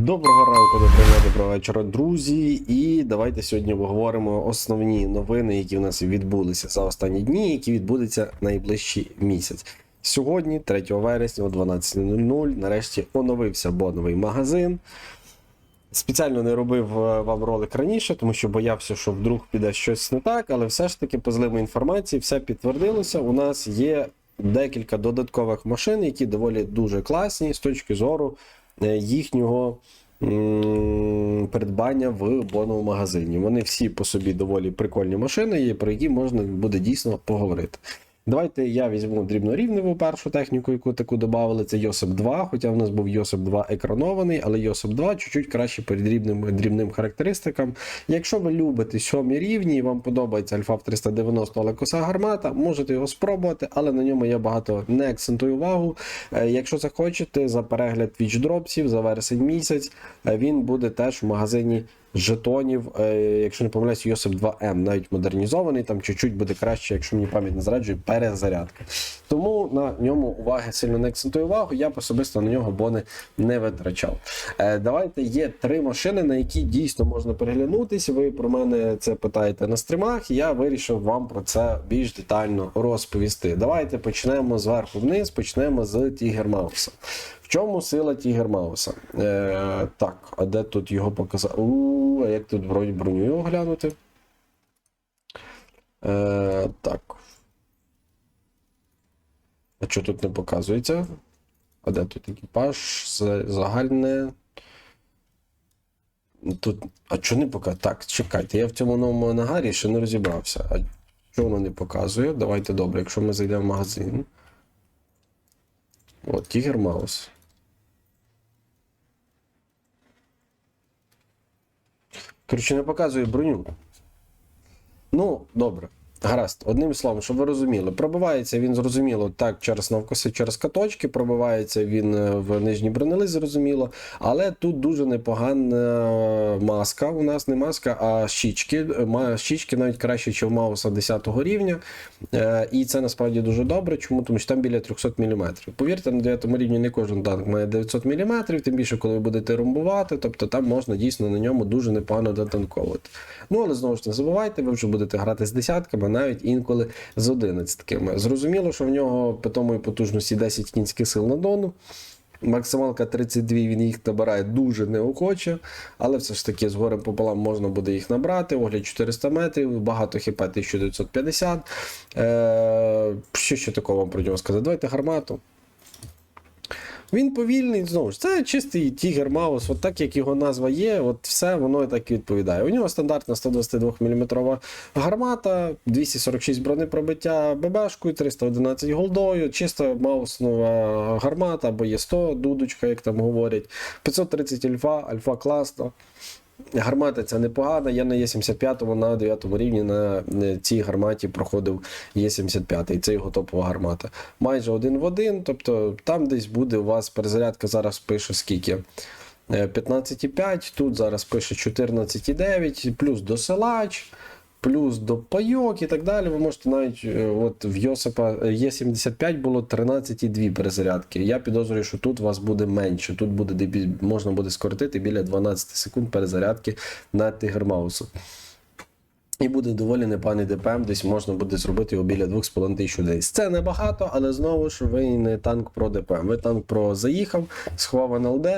Доброго ранку, доброго доброго вечора, друзі. І давайте сьогодні обговоримо основні новини, які в нас відбулися за останні дні, які відбудуться найближчий місяць. Сьогодні, 3 вересня, о 12.00, нарешті оновився боновий магазин. Спеціально не робив е, вам ролик раніше, тому що боявся, що вдруг піде щось не так, але все ж таки по зливу інформації все підтвердилося. У нас є декілька додаткових машин, які доволі дуже класні з точки зору їхнього придбання в боновому магазині. Вони всі по собі доволі прикольні машини, про які можна буде дійсно поговорити. Давайте я візьму дрібнорівневу першу техніку, яку таку додали. Це Йосип 2, хоча в нас був Йосип 2 екранований, але Йосип 2 чуть-чуть краще по дрібним, дрібним характеристикам. Якщо ви любите сьомі рівні і вам подобається Альфа 390, але коса гармата, можете його спробувати, але на ньому я багато не акцентую увагу. Е, Якщо захочете, за перегляд Twitch дропсів за вересень місяць, е, він буде теж в магазині жетонів, е, якщо не помиляюсь, Йосип 2М, навіть модернізований, там чуть-чуть буде краще, якщо мені пам'ять не зраджує, перезарядка. Тому на ньому уваги сильно не акцентую увагу, я б особисто на нього бони не витрачав. Е, Давайте є три машини, на які дійсно можна переглянутись. Ви про мене це питаєте на стримах, я вирішив вам про це більш детально розповісти. Давайте почнемо зверху вниз, почнемо з Тігермауса. В чому сила Тігермауса? Е, так, а де тут його показати? А як тут броню, броню його глянути? Е, так. А що тут не показується? А де тут екіпаж? Загальне. Тут. А що не показує? Так, чекайте, я в цьому новому анагарі ще не розібрався. А що воно не показує? Давайте добре, якщо ми зайдемо в магазин. От, Тігер Маус. Коротше, не показує броню. Ну, добре. Гаразд, одним словом, щоб ви розуміли, пробивається він зрозуміло так через навкоси, через каточки, пробивається він е, в нижній бронелиз, зрозуміло. Але тут дуже непогана маска. У нас не маска, а щічки. Щічки навіть краще, ніж у Мауса 10 рівня. Е, І це насправді дуже добре. Чому? Тому що там біля 300 мм. Повірте, на 9 рівні не кожен танк має 900 мм, тим більше, коли ви будете румбувати, тобто там можна дійсно на ньому дуже непогано дотанковувати. Ну, але знову ж не забувайте, ви вже будете грати з десятками, навіть інколи з одинадцятками. Зрозуміло, що в нього питомої потужності 10 кінських сил на дону. Максималка 32, він їх набирає дуже неохоче, але все ж таки з горем пополам можна буде їх набрати. Огляд 400 метрів, багато хіпа 1950. Е, що ще такого вам про нього сказати? Давайте гармату. Він повільний, знову ж, це чистий Тігер Маус, от так як його назва є, от все воно і так і відповідає. У нього стандартна 122 мм гармата, 246 бронепробиття ББшкою, 311 голдою, чисто мауснова гармата, або є 100 дудочка, як там говорять, 530 альфа, альфа класна. Гармата ця непогана. Я на Є75 на 9 рівні на е, цій гарматі проходив Є75, і це його топова гармата. Майже один в один, тобто там десь буде у вас перезарядка зараз пише скільки. Е, 15,5, тут зараз пише 14,9, плюс досилач, плюс до пайок і так далі. Ви можете навіть е, от в Йосипа Є75 було 13,2 перезарядки. Я підозрюю, що тут у вас буде менше. Тут буде можна буде скоротити біля 12 секунд перезарядки на Тигермаусу. І буде доволі непоганий ДПМ, десь можна буде зробити його біля 2,5 тисяч десь. Це небагато, але знову ж ви не танк про ДПМ. Ви танк про заїхав, сховав НЛД,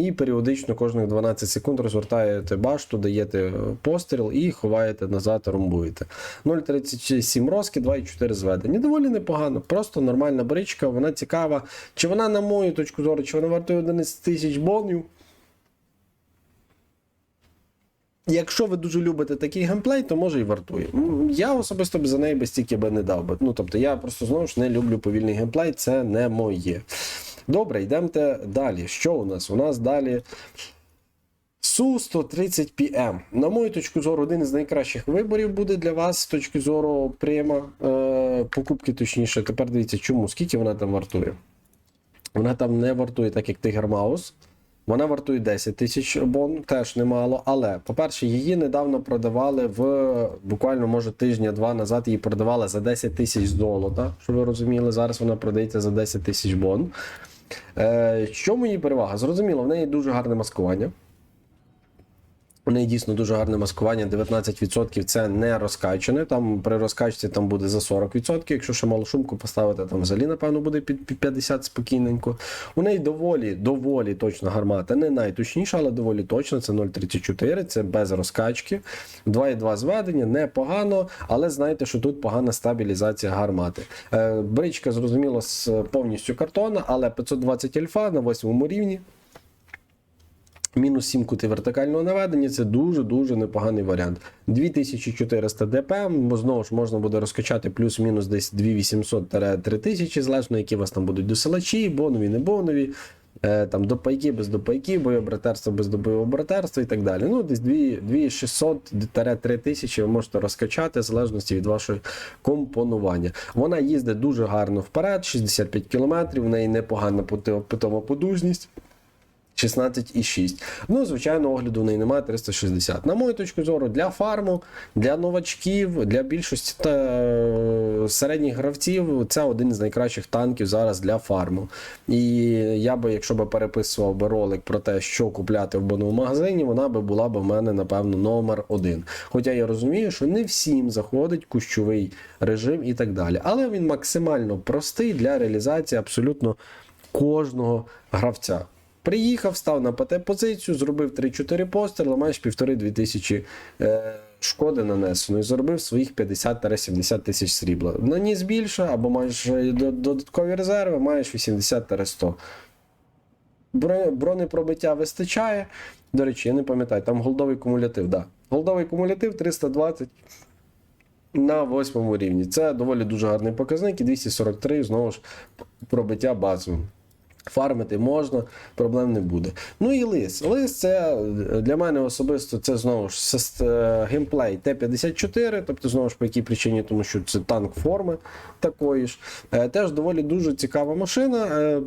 і періодично кожних 12 секунд розвертаєте башту, даєте постріл і ховаєте назад, румбуєте. 0,37 розки, 2,4 зведення. Доволі непогано. Просто нормальна бричка, вона цікава. Чи вона, на мою точку зору, чи вона вартує 11 тисяч бонів? Якщо ви дуже любите такий геймплей, то може і вартує. Я особисто б за неї би стільки би не дав би. Ну тобто я просто знову ж не люблю повільний геймплей, це не моє. Добре, йдемте далі. Що у нас? У нас далі Су-130PM. На мою точку зору, один із найкращих виборів буде для вас з точки зору према е, покупки, точніше. Тепер дивіться, чому, скільки вона там вартує. Вона там не вартує, так як Tiger Mouse. Вона вартує 10 тисяч бон, теж немало. Але, по-перше, її недавно продавали в буквально, може, тижня-два назад її продавали за 10 тисяч золота, щоб ви розуміли. Зараз вона продається за 10 тисяч бон. Е, що мені перевага? Зрозуміло, в неї дуже гарне маскування. У неї дійсно дуже гарне маскування. 19% це не розкачане. Там при розкачці там буде за 40%. Якщо ще малу шумку поставити, там взагалі, напевно, буде під під 50 спокійненько. У неї доволі, доволі точно гармата. Не найточніша, але доволі точно. Це 0,34, це без розкачки. 2,2 зведення, непогано, але знаєте, що тут погана стабілізація гармати. Е, бричка, зрозуміло, з повністю картона, але 520 альфа на 8 рівні. Мінус 7 кути вертикального наведення це дуже-дуже непоганий варіант. 2400 ДПМ, бо знову ж можна буде розкачати плюс-мінус десь 2800-3000, залежно, які у вас там будуть досилачі, бонові, не бонові, е, там допайки без допайки, бойобратерство без бойобратерства і так далі. Ну, десь 2600-3000 ви можете розкачати в залежності від вашого компонування. Вона їздить дуже гарно вперед, 65 км, в неї непогана питома подужність. 16,6. Ну, звичайно, огляду в неї немає 360. На мою точку зору, для фарму, для новачків, для більшості та е, середніх гравців це один з найкращих танків зараз для фарму. І я би, якщо би переписував би ролик про те, що купляти в боновому магазині, вона би була б в мене, напевно, номер один. Хоча я розумію, що не всім заходить кущовий режим і так далі. Але він максимально простий для реалізації абсолютно кожного гравця. Приїхав, став на ПТ-позицію, зробив 3-4 постріли, маєш півтори-дві тисячі е, шкоди нанесено і заробив своїх 50-70 тисяч срібла. Наніс більше, або маєш е, додаткові резерви, маєш 80-100. Бронепробиття вистачає. До речі, я не пам'ятаю, там голдовий кумулятив. Да. Голдовий кумулятив 320 на восьмому рівні. Це доволі дуже гарний показник, і 243 знову ж пробиття базовим. Фармити можна, проблем не буде. Ну і лис. Лис це е, для мене особисто це знову ж е, геймплей Т-54, тобто знову ж по якій причині, тому що це танк форми такої ж. Е, Теж доволі дуже цікава машина.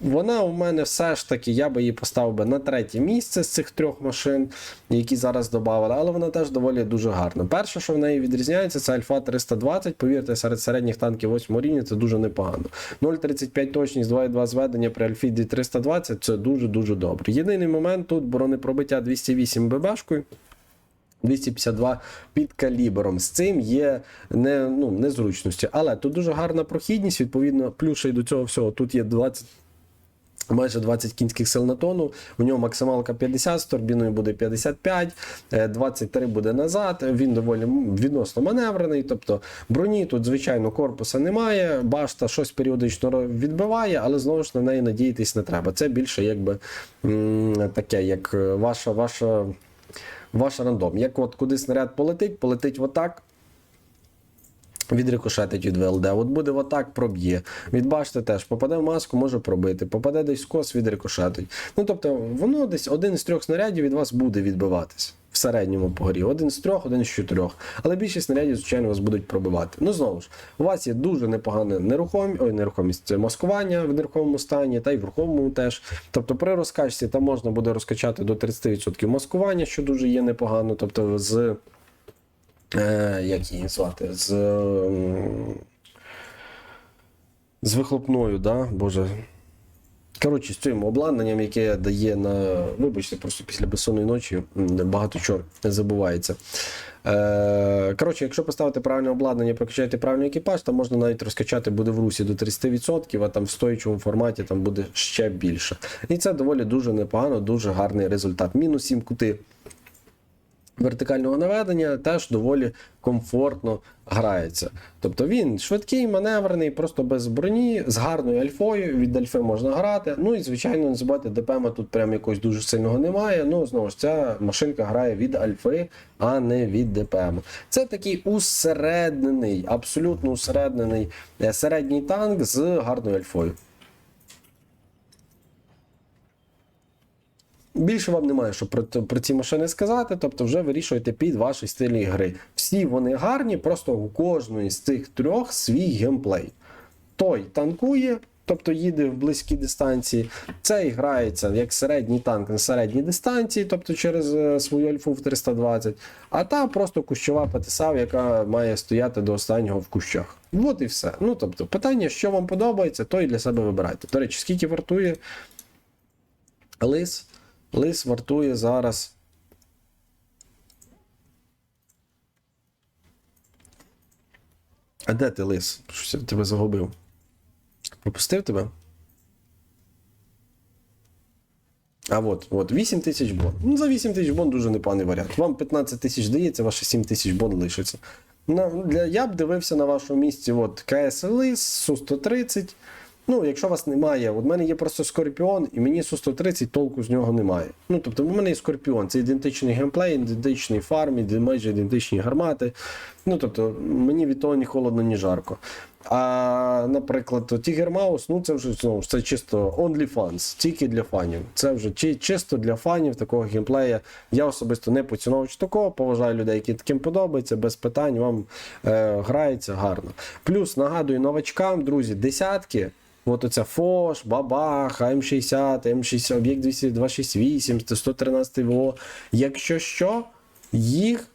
Вона у мене все ж таки, я би її поставив би на третє місце з цих трьох машин, які зараз додали, але вона теж доволі дуже гарна. Перше, що в неї відрізняється, це Альфа 320. Повірте, серед середніх танків 8 рівня це дуже непогано. 0,35 точність, 2,2 зведення при Альфі 320 це дуже-дуже добре. Єдиний момент тут бронепробиття 208 ББшкою. 252 під калібром. З цим є не, ну, незручності. Але тут дуже гарна прохідність, відповідно, плюс ще й до цього всього. Тут є 20. Майже 20 кінських сил на тонну. У нього максималка 50, з турбіною буде 55, е, 23 буде назад. Він доволі відносно маневрений. Тобто броні тут, звичайно, корпуса немає. Башта щось періодично відбиває, але знову ж на неї надіятись не треба. Це більше якби таке, як е, ваша, ваша, ваш рандом. Як от куди снаряд полетить, полетить отак. Відрикошетить від ВЛД. От буде отак, проб'є. Від башти теж попаде в маску, може пробити. Попаде десь в кос, відрикошетить. Ну тобто, воно десь один з трьох снарядів від вас буде відбиватись. В середньому по горі. Один з трьох, один з чотирьох. Але більшість снарядів, звичайно, вас будуть пробивати. Ну знову ж, у вас є дуже непогане нерухомість, ой, нерухомість це маскування в нерухомому стані, та й в рухомому теж. Тобто при розкачці там можна буде розкачати до 30% маскування, що дуже є непогано. Тобто з Е, як її звати? З, з вихлопною, да? Боже. Коротше, з цим обладнанням, яке дає на. Вибачте, просто після безсонної ночі багато чого забувається. Е, коротше, якщо поставити правильне обладнання, прокачати правильний екіпаж, то можна навіть розкачати буде в русі до 30%, а там в стоячому форматі там буде ще більше. І це доволі дуже непогано, дуже гарний результат. Мінус 7 кути вертикального наведення теж доволі комфортно грається. Тобто він швидкий, маневрений, просто без броні, з гарною альфою. Від альфи можна грати. Ну і звичайно, не забувайте, ДПМа тут прям якогось дуже сильного немає. Ну, знову ж, ця машинка грає від альфи, а не від ДПМ. Це такий усереднений, абсолютно усереднений е, середній танк з гарною альфою. Більше вам немає що про, про ці машини сказати, тобто вже вирішуєте під ваші стилі гри. Всі вони гарні, просто у кожної з цих трьох свій геймплей. Той танкує, тобто їде в близькі дистанції. Цей грається як середній танк на середній дистанції, тобто через е, свою альфу в 320. А та просто кущова ПТСАВ, яка має стояти до останнього в кущах. От і все. Ну, тобто, питання, що вам подобається, то і для себе вибирайте. До речі, скільки вартує лис? Лис вартує зараз. А де ти лис? Щось я тебе загубив. Пропустив тебе? А от, от, 8 тисяч бон. Ну, за 8 тисяч бон дуже непоганий варіант. Вам 15 тисяч дається, ваше 7 тисяч бон лишиться. На, для, я б дивився на вашому місці от, КС Лис, Су-130. Ну, якщо вас немає, от в мене є просто Скорпіон, і мені Су-130 толку з нього немає. Ну, тобто, в мене є Скорпіон, це ідентичний геймплей, ідентичний фарм, майже ідентичні гармати. Ну, тобто, мені від того ні холодно, ні жарко. А, наприклад, Tiger Mouse, ну це вже знову це чисто OnlyFans, тільки для фанів. Це вже чи, чисто для фанів такого геймплея. Я особисто не поціновувач такого, поважаю людей, які таким подобається, без питань, вам е, грається гарно. Плюс нагадую новачкам, друзі, десятки. От оця Фош, Бабах, М60, М60, Об'єкт 268, 113 ВО. Якщо що, їх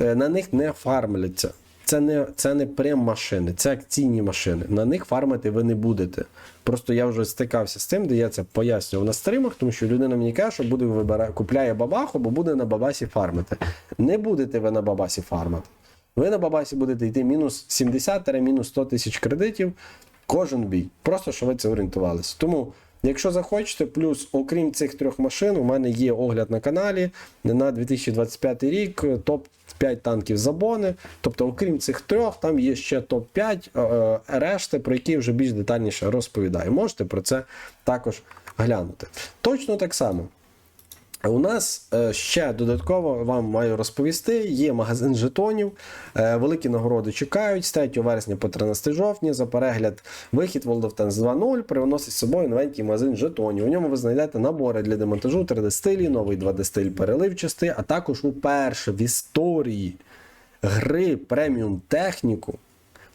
е, на них не фармляться. Це не, це не прем-машини, це акційні машини. На них фармити ви не будете. Просто я вже стикався з тим, де я це пояснював на стримах, тому що людина мені каже, що буде вибирати, купляє бабаху, бо буде на бабасі фармити. Не будете ви на бабасі фармити. Ви на бабасі будете йти мінус 70-мінус 100 тисяч кредитів кожен бій. Просто щоб ви це орієнтувалися. Тому, якщо захочете, плюс, окрім цих трьох машин, у мене є огляд на каналі на 2025 рік, топ 5 танків забони. Тобто, окрім цих трьох, там є ще топ-5 е, решти, про які вже більш детальніше розповідаю. Можете про це також глянути. Точно так само. У нас е, ще додатково вам маю розповісти: є магазин жетонів. Е, великі нагороди чекають з 3 вересня по 13 жовтня. За перегляд вихід World of Tanks 2.0 привносить з собою новенький магазин жетонів. У ньому ви знайдете набори для демонтажу 3D стилі, новий 2D стиль переливчастий, а також уперше в історії гри преміум техніку.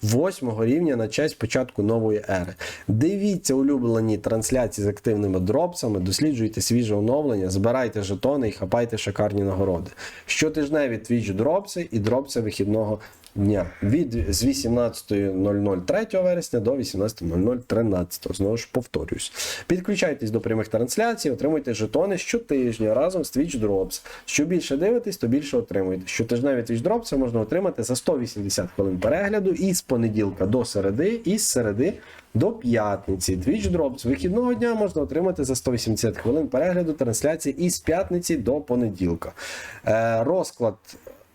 Восьмого рівня на честь початку нової ери. Дивіться улюблені трансляції з активними дропсами, досліджуйте свіже оновлення, збирайте жетони і хапайте шикарні нагороди. Щотижневі твіч дропси і дропси вихідного дня від з 18.00 3 вересня до 18.00 13. Знову ж повторюсь. Підключайтесь до прямих трансляцій, отримуйте жетони щотижня разом з Twitch Drops. Що більше дивитесь, то більше отримуєте. Щотижневі Twitch Drops можна отримати за 180 хвилин перегляду і з понеділка до середи, і з середи до п'ятниці. Twitch Drops вихідного дня можна отримати за 180 хвилин перегляду трансляції і з п'ятниці до понеділка. Е, розклад.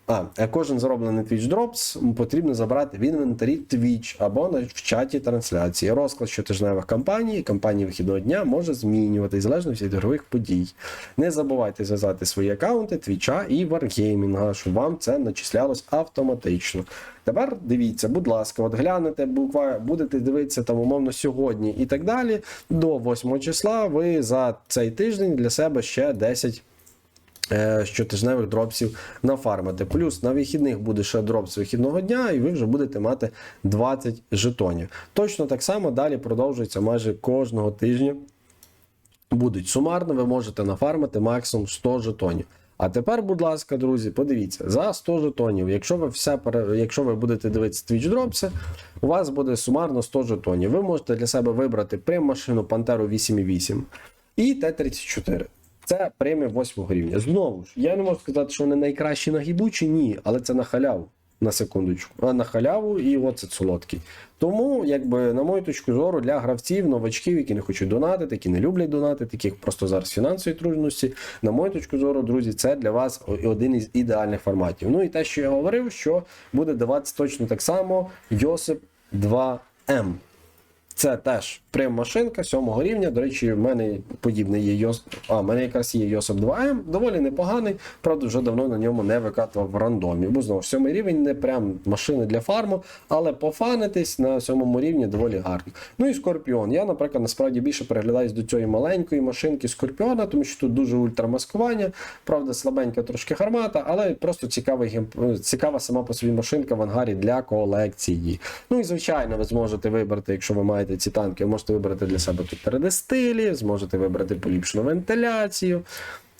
А, е, кожен зароблений Twitch Drops потрібно забрати в інвентарі Twitch або на- в чаті трансляції. Розклад щотижневих кампаній, кампанії вихідного дня може змінюватись залежно від ігрових подій. Не забувайте зв'язати свої аккаунти Twitch і Wargaming, щоб вам це начислялось автоматично. Тепер дивіться, будь ласка, от глянете, буквально будете дивитися там умовно сьогодні і так далі. До 8 числа ви за цей тиждень для себе ще 10 е, щотижневих дропсів нафармити. Плюс на вихідних буде ще дропс вихідного дня, і ви вже будете мати 20 жетонів. Точно так само далі продовжується майже кожного тижня. Будуть сумарно, ви можете нафармити максимум 100 жетонів. А тепер, будь ласка, друзі, подивіться, за 100 жетонів, якщо ви все якщо ви будете дивитися Twitch Drops, у вас буде сумарно 100 жетонів. Ви можете для себе вибрати прям машину Пантеру 8.8 і Т-34. Це премія 8 рівня. Знову ж, я не можу сказати, що вони найкращі на гібучі, ні, але це на халяву. На секундочку, а на халяву і оцет солодкий. Тому, якби, на мою точку зору, для гравців, новачків, які не хочуть донатити, які не люблять донатити, яких просто зараз фінансові трудності, на мою точку зору, друзі, це для вас один із ідеальних форматів. Ну і те, що я говорив, що буде даватися точно так само Йосип 2М. Це теж прем-машинка сьомого рівня. До речі, в мене подібний є Йос... А, в мене якраз є Йосип 2М, доволі непоганий, правда, вже давно на ньому не викатував в рандомі. Бо знову сьомий рівень не прям машини для фарму, але пофанитись на сьомому рівні доволі гарно. Ну і Скорпіон. Я, наприклад, насправді більше переглядаюсь до цієї маленької машинки Скорпіона, тому що тут дуже ультрамаскування, правда, слабенька трошки гармата, але просто цікавий гейм... цікава сама по собі машинка в ангарі для колекції. Ну і звичайно, ви зможете вибрати, якщо ви маєте ці танки, ви можете вибрати для себе тут 3D стилі, зможете вибрати поліпшену вентиляцію.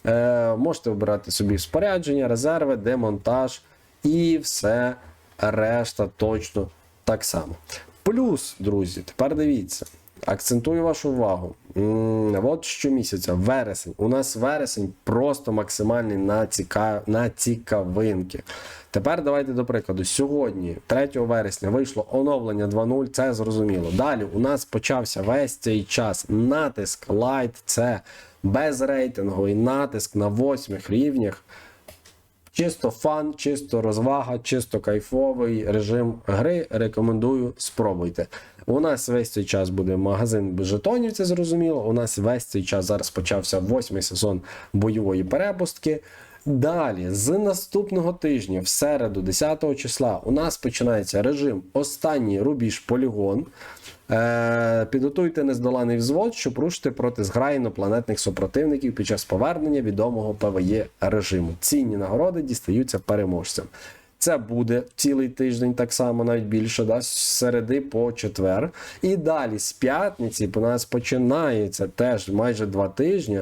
Е, можете вибирати собі спорядження, резерви, демонтаж і все решта точно так само. Плюс, друзі, тепер дивіться. Акцентую вашу увагу. От щомісяця, вересень. У нас вересень просто максимальний на, ціка... на цікавинки. Тепер давайте до прикладу. Сьогодні, 3 вересня, вийшло оновлення 2.0, це зрозуміло. Далі у нас почався весь цей час натиск Lite, це безрейтинговий натиск на восьмих рівнях. Чисто фан, чисто розвага, чисто кайфовий режим гри. Рекомендую, спробуйте. У нас весь цей час буде магазин жетонів, це зрозуміло. У нас весь цей час зараз почався восьмий сезон бойової перепустки. Далі, з наступного тижня, в середу, 10 числа, у нас починається режим останній рубіж полігон. Е, підготуйте нездоланий взвод, щоб рушити проти зграї інопланетних супротивників під час повернення відомого ПВЄ режиму. Цінні нагороди дістаються переможцям. Це буде цілий тиждень, так само, навіть більше, да, з середи по четвер. І далі з п'ятниці у нас починається теж майже два тижні.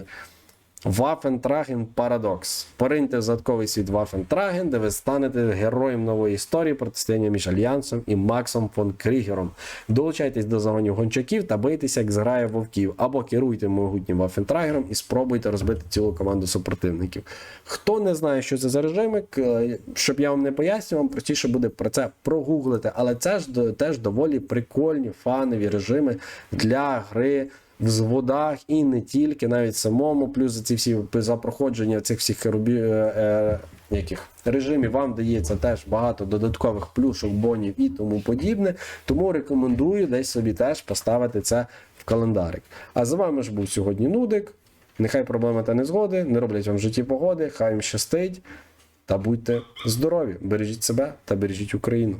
Waffentragen Paradox. Пориньте в задатковий світ Waffentragen, де ви станете героєм нової історії протистояння між Альянсом і Максом фон Крігером. Долучайтесь до загонів гончаків та бийтеся, як зграє вовків, або керуйте могутнім Waffentragerом і спробуйте розбити цілу команду супротивників. Хто не знає, що це за режимик, щоб я вам не пояснював, вам простіше буде про це прогуглити. Але це ж теж доволі прикольні фанові режими для гри в зводах і не тільки, навіть самому. Плюс за ці всі за проходження цих всіх рубі, е, е, яких режимів вам дається теж багато додаткових плюшок, бонів і тому подібне. Тому рекомендую десь собі теж поставити це в календарик. А з вами ж був сьогодні Нудик. Нехай проблеми та незгоди не роблять вам в житті погоди, хай їм щастить. Та будьте здорові, бережіть себе та бережіть Україну.